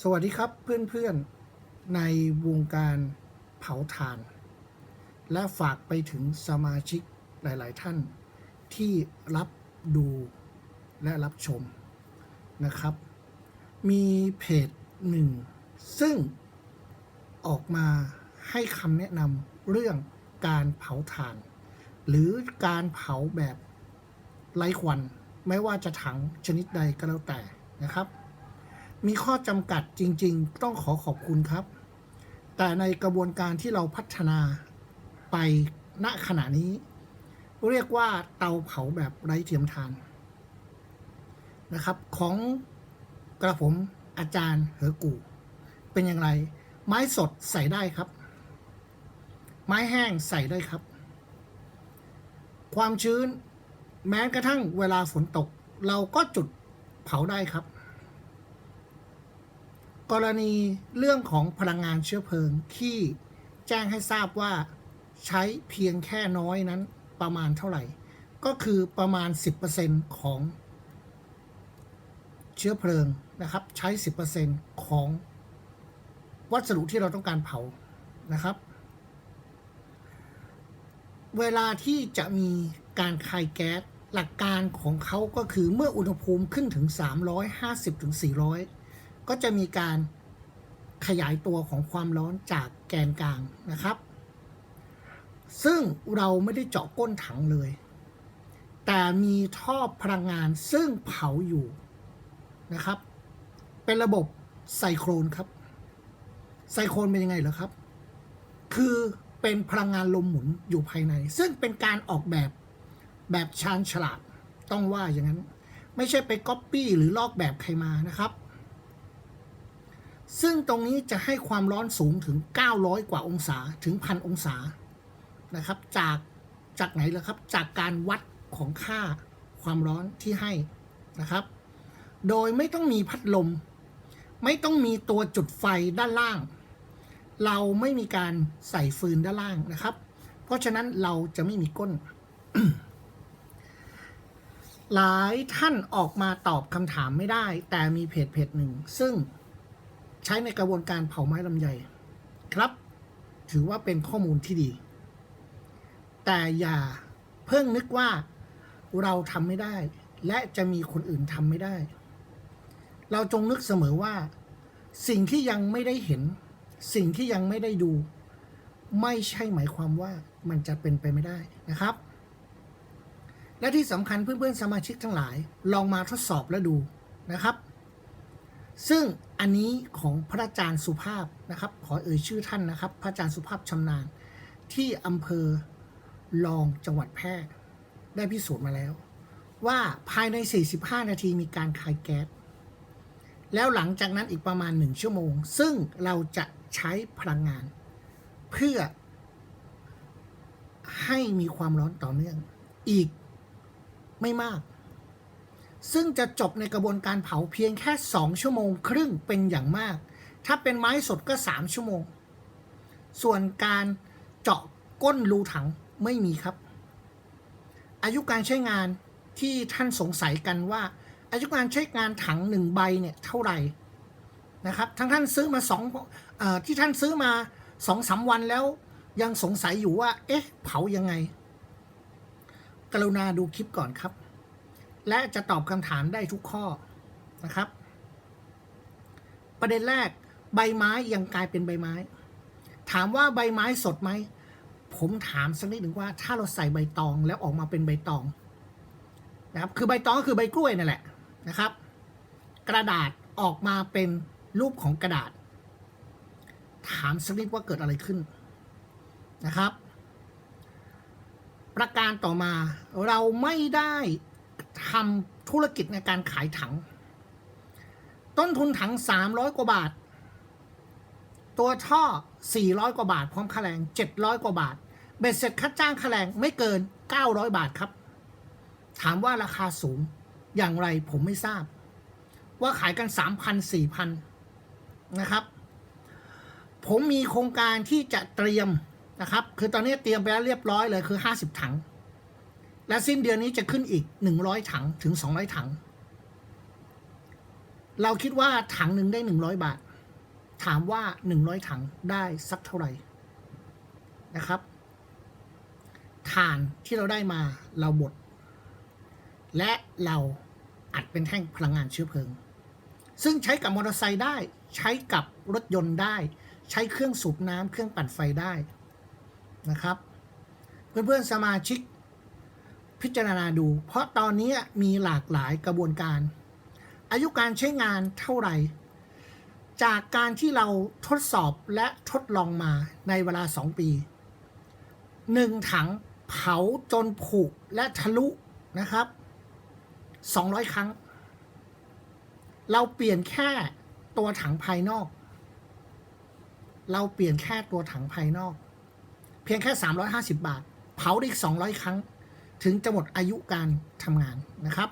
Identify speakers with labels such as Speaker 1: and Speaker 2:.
Speaker 1: สวัสดีครับเพื่อนๆในวงการเผาถ่าน และฝากไปถึงสมาชิกหลายๆท่านที่รับดูและรับชมนะครับ มีเพจหนึ่ง ซึ่งออกมาให้คำแนะนำเรื่องการเผาถ่าน หรือการเผาแบบไร้ควัน ไม่ว่าจะถังชนิดใดก็แล้วแต่นะครับ มีข้อจำกัดจริง ๆ ต้องขอขอบคุณครับ แต่ในกระบวนการที่เราพัฒนาไปณขณะนี้ เรียกว่าเตาเผาแบบไร้เทียมทานนะครับ ของกระผมอาจารย์เหอกู เป็นอย่างไร ไม้สดใส่ได้ครับ ไม้แห้งใส่ได้ครับ ความชื้น แม้กระทั่งเวลาฝนตก เราก็จุดเผาได้ครับ กรณีเรื่องของพลังงานเชื้อเพลิงที่แจ้งให้ทราบว่าใช้เพียงแค่น้อยนั้นประมาณเท่าไหร่ ก็คือประมาณ 10%ของเชื้อเพลิงนะครับ ใช้ 10%ของวัสดุที่เราต้องการเผานะครับ เวลาที่จะมีการคายแก๊สหลักการของเขาก็คือเมื่ออุณหภูมิขึ้นถึง 350ถึง400 ก็จะมีการขยายตัวของความร้อนจากแกนกลางนะครับ ซึ่งเราไม่ได้เจาะก้นถังเลย แต่มีท่อพลังงานซึ่งเผาอยู่นะครับ เป็นระบบไซโครนครับ ไซโครนเป็นยังไงเหรอครับ คือเป็นพลังงานลมหมุนอยู่ภายใน ซึ่งเป็นการออกแบบแบบชาญฉลาดต้องว่าอย่างนั้น ไม่ใช่ไปก๊อปปี้หรือลอกแบบใครมานะครับ ซึ่งตรงนี้จะให้ความร้อนสูงถึง 900 กว่าองศาถึงพันองศานะครับ จากจากไหนล่ะครับ จากการวัดของค่าความร้อนที่ให้นะครับ โดยไม่ต้องมีพัดลม ไม่ต้องมีตัวจุดไฟด้านล่าง เราไม่มีการใส่ฟืนด้านล่างนะครับ เพราะฉะนั้นเราจะไม่มีก้น หลายท่านออกมาตอบคำถามไม่ได้ แต่มีเพจเพจหนึ่ง ซึ่ง ใช้ในกระบวนการเผาไม้ลำไยครับ ถือว่าเป็นข้อมูลที่ดี แต่อย่าเพิ่งนึกว่าเราทำไม่ได้ และจะมีคนอื่นทำไม่ได้ เราจงนึกเสมอว่า สิ่งที่ยังไม่ได้เห็น สิ่งที่ยังไม่ได้ดู ไม่ใช่หมายความว่ามันจะเป็นไปไม่ได้นะครับ และที่สำคัญเพื่อนๆสมาชิกทั้งหลาย ลองมาทดสอบและดูนะครับ ซึ่ง อันนี้ของพระอาจารย์สุภาพนะครับ ขอเอ่ยชื่อท่านนะครับ พระอาจารย์สุภาพชำนาญ ที่อำเภอรองจังหวัดแพร่ได้พิสูจน์มาแล้ว ว่าภายใน 45 นาทีมีการคายแก๊สแล้วหลังจากนั้นอีกประมาณ 1 ชั่วโมง ซึ่งเราจะใช้พลังงาน เพื่อ ให้มีความร้อนต่อเนื่อง อีกไม่มาก ซึ่งจะจบในกระบวนการเผาเพียงแค่ 2 ชั่วโมงครึ่งเป็นอย่างมาก ถ้าเป็นไม้สดก็ 3 ชั่วโมง ส่วนการเจาะก้นรูถังไม่มีครับ อายุการใช้งานที่ท่านสงสัยกันว่า อายุการใช้งานถังหนึ่งใบเนี่ยเท่าไหร่นะครับ ทั้งท่านซื้อมาสองอที่ท่านซื้อมาสองสามวันแล้วยังสงสัยอยู่ว่า เอ๊ะ เผายังไง กรุณาดูคลิปก่อนครับ และจะตอบคำถามได้ทุกข้อนะครับ ประเด็นแรกใบไม้ยังกลายเป็นใบไม้ ถามว่าใบไม้สดไหม ผมถามสักนิดหนึ่งว่า ถ้าเราใส่ใบตองแล้วออกมาเป็นใบตองนะครับคือใบตองก็คือใบกล้วยนั่นแหละนะครับ กระดาษออกมาเป็นรูปของกระดาษ ถามสักนิดว่าเกิดอะไรขึ้นนะครับ ประการต่อมาเราไม่ได้ ทำธุรกิจในการขายถัง ต้นทุนถัง300กว่าบาท ตัวท่อ400กว่าบาท พร้อมค่าแรง700กว่าบาท เบ็ดเสร็จค่าจ้างค่าแรงไม่เกิน900บาทครับ ถามว่าราคาสูงอย่างไรผมไม่ทราบ ว่าขายกัน3,000 4,000นะครับ ผมมีโครงการที่จะเตรียมนะครับ คือตอนนี้เตรียมไปแล้วเรียบร้อยเลยคือ50ถัง และสิ้นเดือนนี้จะขึ้นอีก 100 ถังถึง 200 ถัง เราคิดว่าถังหนึ่งได้หนึ่งร้อยบาท ถามว่าหนึ่งร้อยถังได้สักเท่าไหร่นะครับถ่านที่เราได้มาเราบด และเราอัดเป็นแท่งพลังงานเชื้อเพลิง ซึ่งใช้กับมอเตอร์ไซค์ได้ ใช้กับรถยนต์ได้ ใช้เครื่องสูบน้ำเครื่องปั่นไฟได้นะครับ เพื่อนๆสมาชิก พิจารณาดู เพราะตอนนี้มีหลากหลายกระบวนการ อายุการใช้งานเท่าไหร่ จากการที่เราทดสอบและทดลองมาในเวลา 2 ปีหนึ่งถังเผาจนผุและทะลุนะครับ 200 ครั้ง เราเปลี่ยนแค่ตัวถังภายนอก เราเปลี่ยนแค่ตัวถังภายนอก เพียงแค่ 350 บาท เผาได้อีก 200 ครั้ง ถึงจะหมดอายุการทำงานนะครับ